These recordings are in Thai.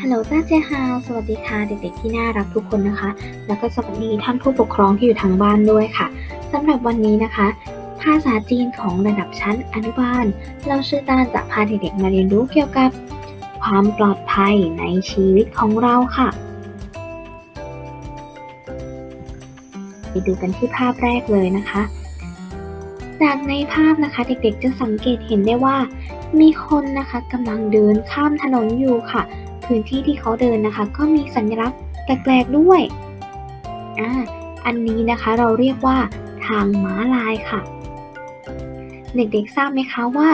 ฮัลโหลจ้าเจฮาวสวัสดีค่ะ เด็กๆที่น่ารักทุกคนนะคะ แล้วก็สวัสดีท่านผู้ปกครองที่อยู่ทางบ้านด้วยค่ะสำหรับวันนี้นะคะ ภาษาจีนของระดับชั้นอนุบาล เราชื่อตาลจะพาเด็กๆมาเรียนรู้เกี่ยวกับ ความปลอดภัยในชีวิตของเราค่ะ ไปดูกันที่ภาพแรกเลยนะคะ จากในภาพนะคะ เด็กๆจะสังเกตเห็นได้ว่า มีคนนะคะกำลังเดินข้ามถนนอยู่ค่ะ พื้นที่ที่เขาเดินนะคะ ก็มีสัญลักษณ์แปลกๆด้วยอ่าอันนี้นะคะเราเรียกว่าทางม้าลายค่ะ เด็กๆทราบไหมคะว่า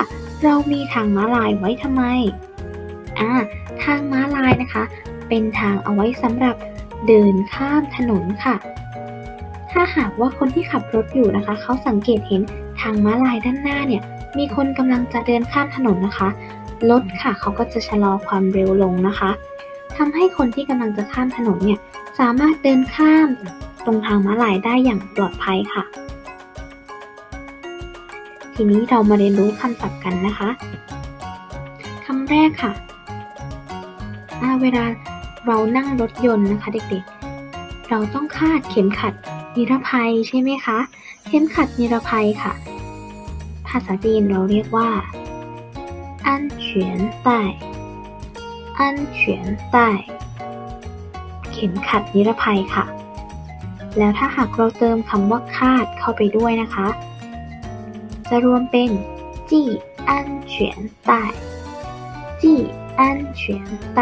เรามีทางม้าลายไว้ทำไมอ่าทางม้าลายนะคะ เป็นทางเอาไว้สำหรับเดินข้ามถนนค่ะ ถ้าหากว่าคนที่ขับรถอยู่นะคะ เขาสังเกตเห็นทางม้าลายด้านหน้าเนี่ย มีคนกำลังจะเดินข้ามถนนนะคะ รถค่ะเขาก็จะชะลอความเร็วลงนะคะทำให้คนที่กำลังจะข้ามถนนเนี่ยสามารถเดินข้ามตรงทางม้าลายได้อย่างปลอดภัยค่ะ ทีนี้เรามาเรียนรู้คำศัพท์กันนะคะคำแรกค่ะอ่าเวลาเรานั่งรถยนต์นะคะเด็กๆ เราต้องคาดเข็มขัดนิรภัยใช่ไหมคะ เข็มขัดนิรภัยค่ะ ภาษาจีนเราเรียกว่า 安全带安全带เข็มขัดนิรภัยค่ะ แล้วถ้าหากเราเติมคำว่าคาดเข้าไปด้วยนะคะ จะรวมเป็นจี安全带จี安全带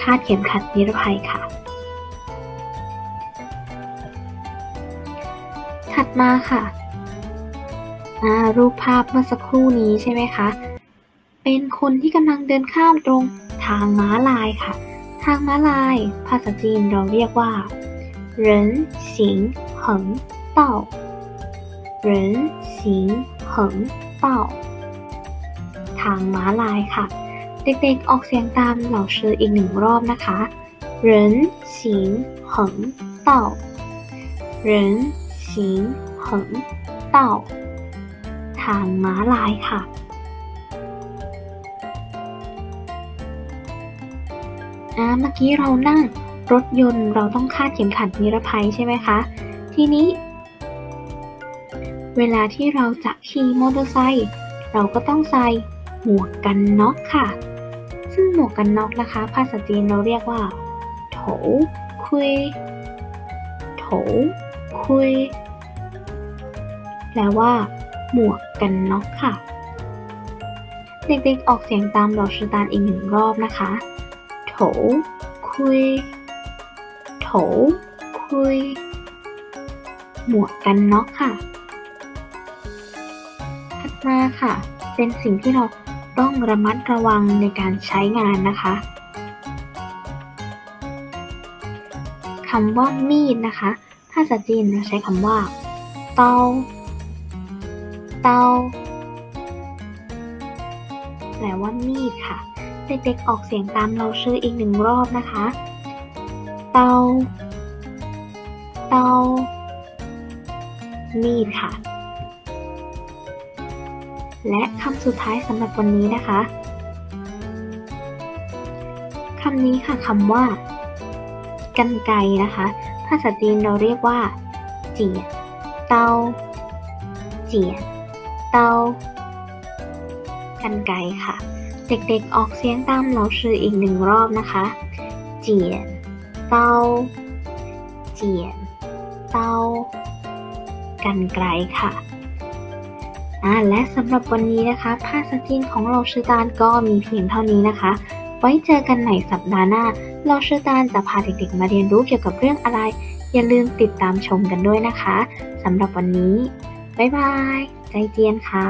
คาดเข็มขัดนิรภัยค่ะ ถัดมาค่ะ อ่ารูปภาพเมื่อสักครู่นี้ใช่ไหมคะ เป็นคนที่กำลังเดินข้ามตรงทางม้าลายค่ะ ทางม้าลาย ภาษาจีนเราเรียกว่า人行横道人行横道ทางม้าลายค่ะ เด็กๆออกเสียงตามเหล่าชื่ออีกหนึ่งรอบนะคะ人行横道人行横道 ทางม้าลายค่ะ อ่า เมื่อกี้เรานั่งรถยนต์เราต้องคาดเข็มขัดนิรภัยใช่ไหมคะ ทีนี้ เวลาที่เราจะขี่มอเตอร์ไซค์เราก็ต้องใส่หมวกกันน็อกค่ะ ซึ่งหมวกกันน็อกนะคะ ภาษาจีนเราเรียกว่าโถคุยโถคุยแปลว่า หมวกกันน็อกค่ะ เด็กๆออกเสียงตามหลอชื่อตานอีกหนึ่งรอบนะคะโถคุยโถคุย หมวกกันน็อกค่ะ ถัดมาค่ะ เป็นสิ่งที่เราต้องระมัดระวังในการใช้งานนะคะคำว่ามีดนะคะ ภาษาจีนเราใช้คำว่า เตา เตา แปลว่ามีดค่ะ เด็กๆออกเสียงตามเราชื่ออีกหนึ่งรอบนะคะ เตา เตา มีดค่ะ และคำสุดท้ายสำหรับวันนี้นะคะคำนี้ค่ะคำว่า กันไกนะคะ ภาษาจีนเราเรียกว่า เจียเตาเจีย เตากันไกค่ะ เด็กๆออกเสียงตามเราชื่ออีกหนึ่งรอบนะคะ เจียน เตาเจียน เตากันไกรค่ะอ่าและสำหรับวันนี้นะคะ ภาษาจีนของเราชื่อตานก็มีเพียงเท่านี้นะคะ ไว้เจอกันใหม่สัปดาห์หน้า เราชื่อตานจะพาเด็กๆมาเรียนรู้เกี่ยวกับเรื่องอะไร อย่าลืมติดตามชมกันด้วยนะคะสำหรับวันนี้ บ๊ายบาย ใจเจียนค่ะ